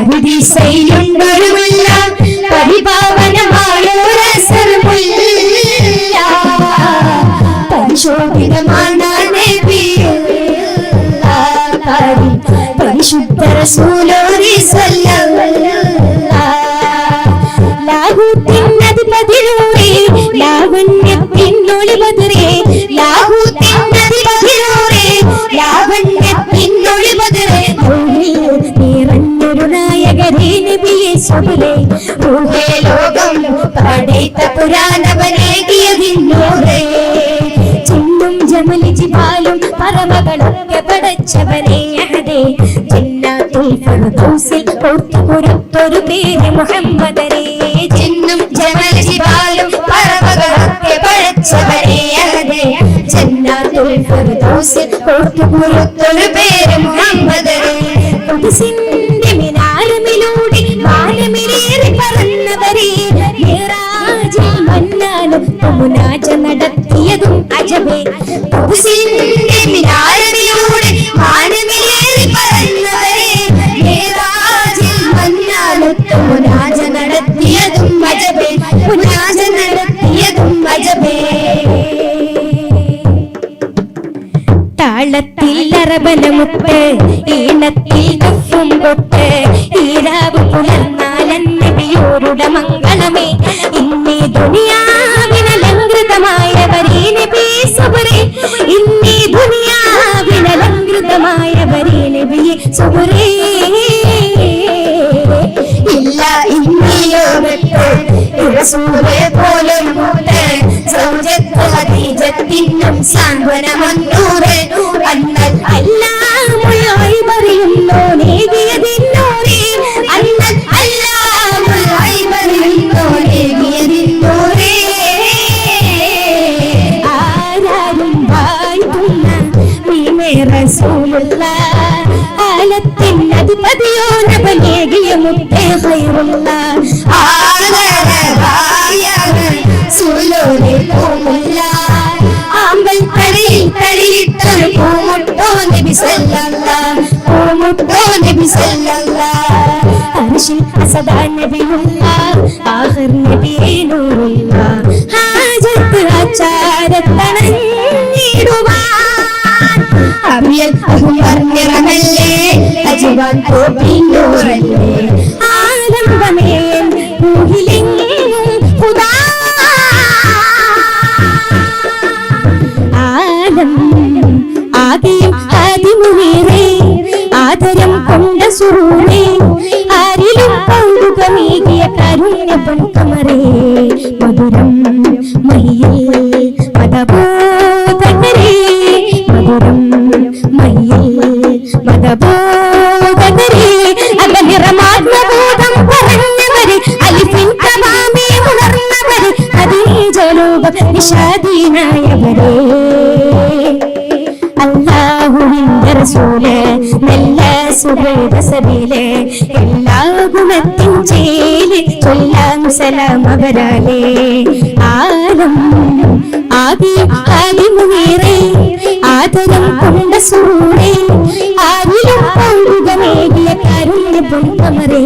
പരുദീസയിലുണ്ടൊരുമുല്ല പരിപാവനമായോരസർമുല്ല പരിശോഭിതമാണ് നബിയുള്ള പരിശുദ്ധ റസൂലോരി സുബലേ റൂഹേ ലോകം പടൈത്ത പുരാണവനേകിയതിന്നൂറേ ചിന്നും ജമലി ജിബാലും പറവകളൊക്കെ പടച്ചവനെ അഹദേ ജന്നാത്തുൽ ഫിർദൗസിൽ ഓർത്തുപുറത്തൊരു പേര് മുഹമ്മദരേ ചിന്നും ജമലി ജിബാലും പറവകളൊക്കെ പടച്ചവനെ അഹദേ ജന്നാത്തുൽ ഫിർദൗസിൽ ഓർത്തുപുറത്തൊരു പേര് അറബനമുട്ട് ഈണത്തിൽ കഫും കൊട്ട് ഈരാവ് പുലർന്നാലൻ നബിയോരുടെ മംഗളമേ. ഇന്നീ ദുനിയാവിനലങ്കൃതമായവരേ നബി സുബറേ. ഇന്നീ ദുനിയാവിനലങ്കൃതമായവരേ നബി സുബറേ. റസൂലെ പോലും സൗജത്ത് ഖദീജത്തിനും സാന്ത്വനമൊന്നൂറ് അന്നൽ അല്ലാമുള്ളായി പറയുന്നു നേകിയതിന്നൂറേ അന്നൽ അല്ലാമുള്ളായി പറയുന്നു നേകിയതിന്നൂറേ ആരാരും വായിക്കുന്ന നീമേ റസൂലുള്ള ആലത്തിൻ അധിപതിയോ നബനേകിയ മുത്തേ ഹൈറുള്ള ആദരവായ സുലോലെ പൂമുല്ല ആമ്പൽ തലയിൽ തലയിട്ടൊരു പൂമുട്ടോ നബി സല്ലല്ലാ പൂമുട്ടോ നബി സല്ലല്ലാ അർശിൽ അസദാ നബിയുള്ള ആഖിർ നബിയേ നൂറുള്ള ഹാജത്ത് ആചാരത്തണഞ്ഞിടുവാൻ അമിയൽ അഹുമർന്നിറങ്ങല്ലേ അജുവാൻ കോപ്പിന്നൂറല്ലേ ആലംബമേൻ ൂഹിലെങ്ങും സുറൂറേ ആരിലും പൗരുകമേകിയ കാരുണ്യ പൊൻകമറേ മധുരം മയ്യിൽ സുഹൃതസബിൽ എല്ലാ ഗുണത്തിൻ ചേൽ ചൊല്ലാം സലാം അവരാലേ. ആലം ആദി ആലിമുനീറേ ആദരം കൊണ്ട സൂറേ ആരിലും പൗരുകമേകിയ കരുണ്യ പൊൻകമറേ.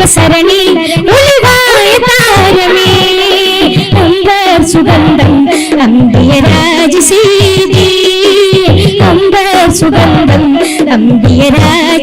സുഖസരണി ഒളിവായ താരമേ. അമ്പർ സുഗന്ധം അമ്പിയ രാജസീതി. അമ്പർ സുഗന്ധം അമ്പിയ രാജസീതി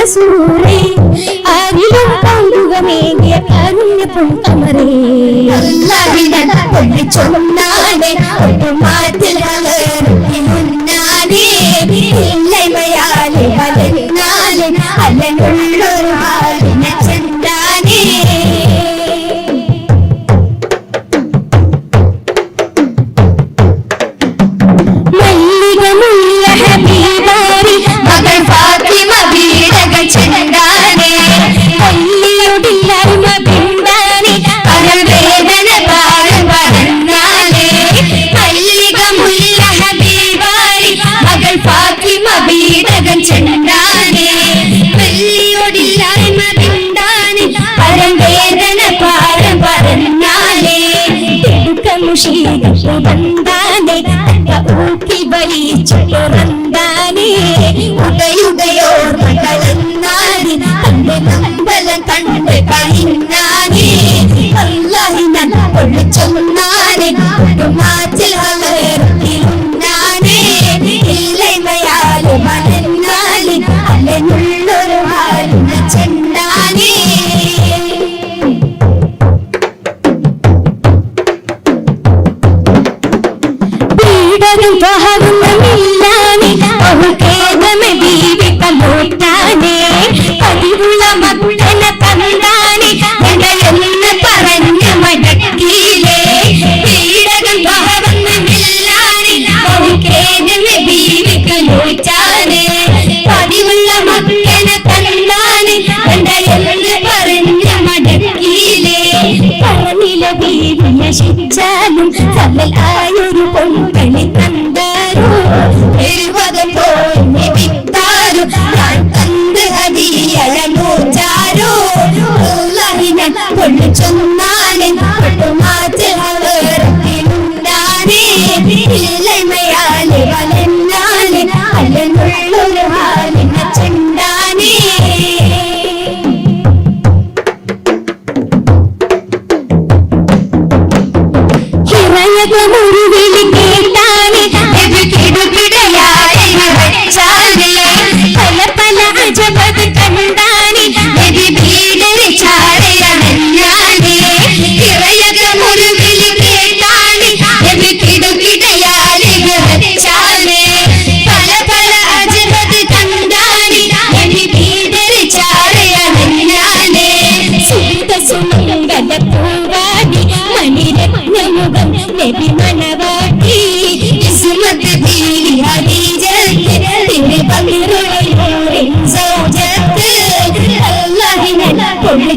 റസൂലേ അരിലും കൗതുകമേകിയ കാരുണ്യ പൊൻകമറേ. ചൊന്നാലേ മാറ്റിലാണ് മുന്നാലേ ചെണ്ടാനെ പല്ലിയോടില്ലായ്മ തന്റെ നമ്പലം കണ്ട് കഴിഞ്ഞാനെ നശിച്ചാലും തമ്മിൽ ആയൊരു പൊണ്ണു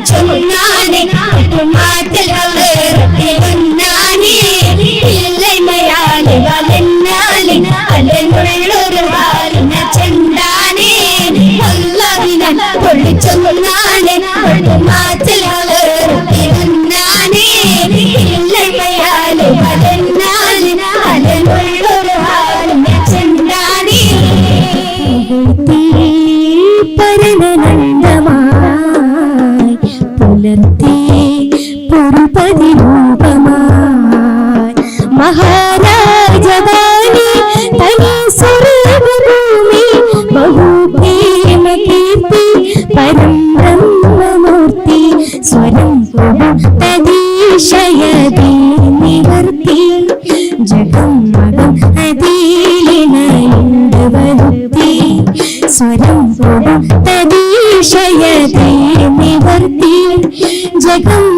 ചൊന്നാനെ മാറ്റൽ വന്നാനേ ഇല്ലമയാൽ വലന്നാൽ അല്ലെന്നുള്ളൊരു ഹാലിന ചെന്താനേ അല്ലാവിന പൊളിച്ചൊന്നാനെ உலகம்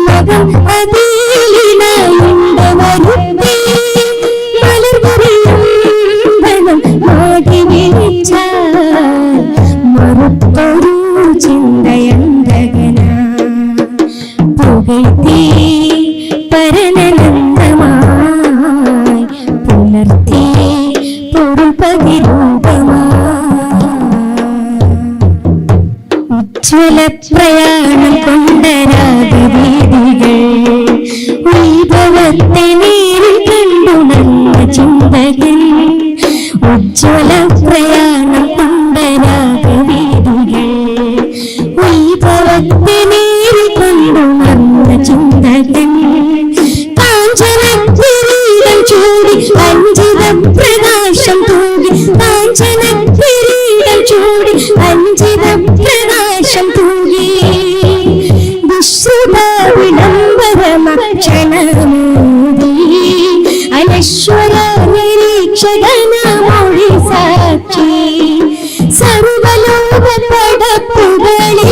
ശംശകന മൊഴി സാക്ഷി. സർവലോക പടപ്പുകളിൽ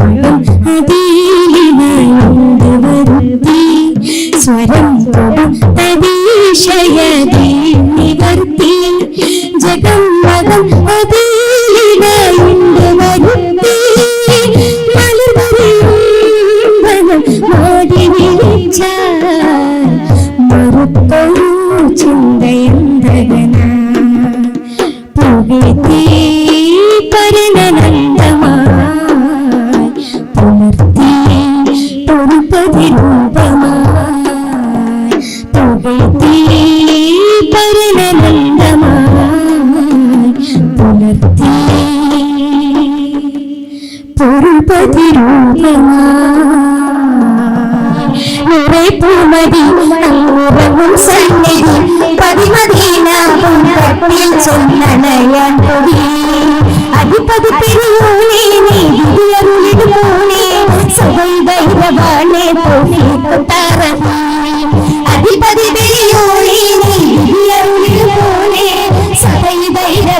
विषय निवर्ति जगन् നമ്മെ പോഷിക്കുത്തറമായും അധിപതി പോലെ സഭയിലെ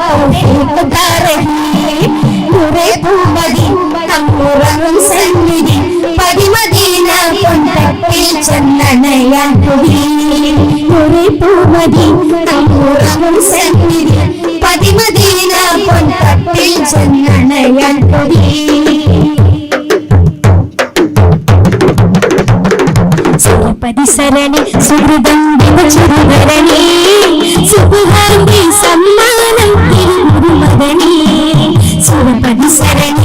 പോഷിക്കുത്തറമായും കുറെ ഭൂപതി തമ്മുറങ്ങും സന്നിധി പതിമദീന കൊണ്ടത്തിൽ ചെന്നണയാൻ കുറെ ഭൂപതി തമ്മുറങ്ങും സന്നിധി പതിമദീന കൊണ്ടത്തിൽ ചെന്നണയാൻ കുടി పరిసరణి సుహృదం చురుగరణి సుభాగ్య సమ్మానం తిరుమరణి సుర పరిసరణి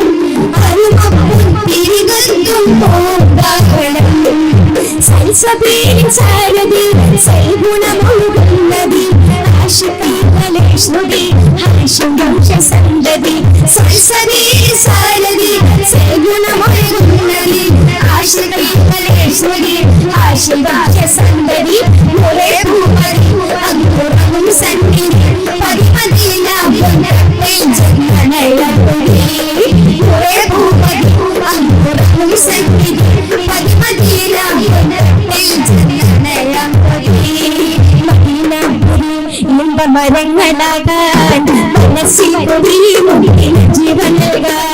പൂങ്കാകണം സൽസബീൻ സാരഥി സൽഗുണമൊഴുകുന്നതി ആശുപീകലേഷ്ണുതി ഹർഷിംഗംശ സന്തതി സൽസബീ സാരഥി സൽഗുണമൊഴുകുന്നതി ആശുപീകലേഷ്ണുതി ആശുപീകശ സന്തതി മരങ്ങളാകാൻ മനസ്സിൽ പൊടിയും ജീവൻ നൽകാൻ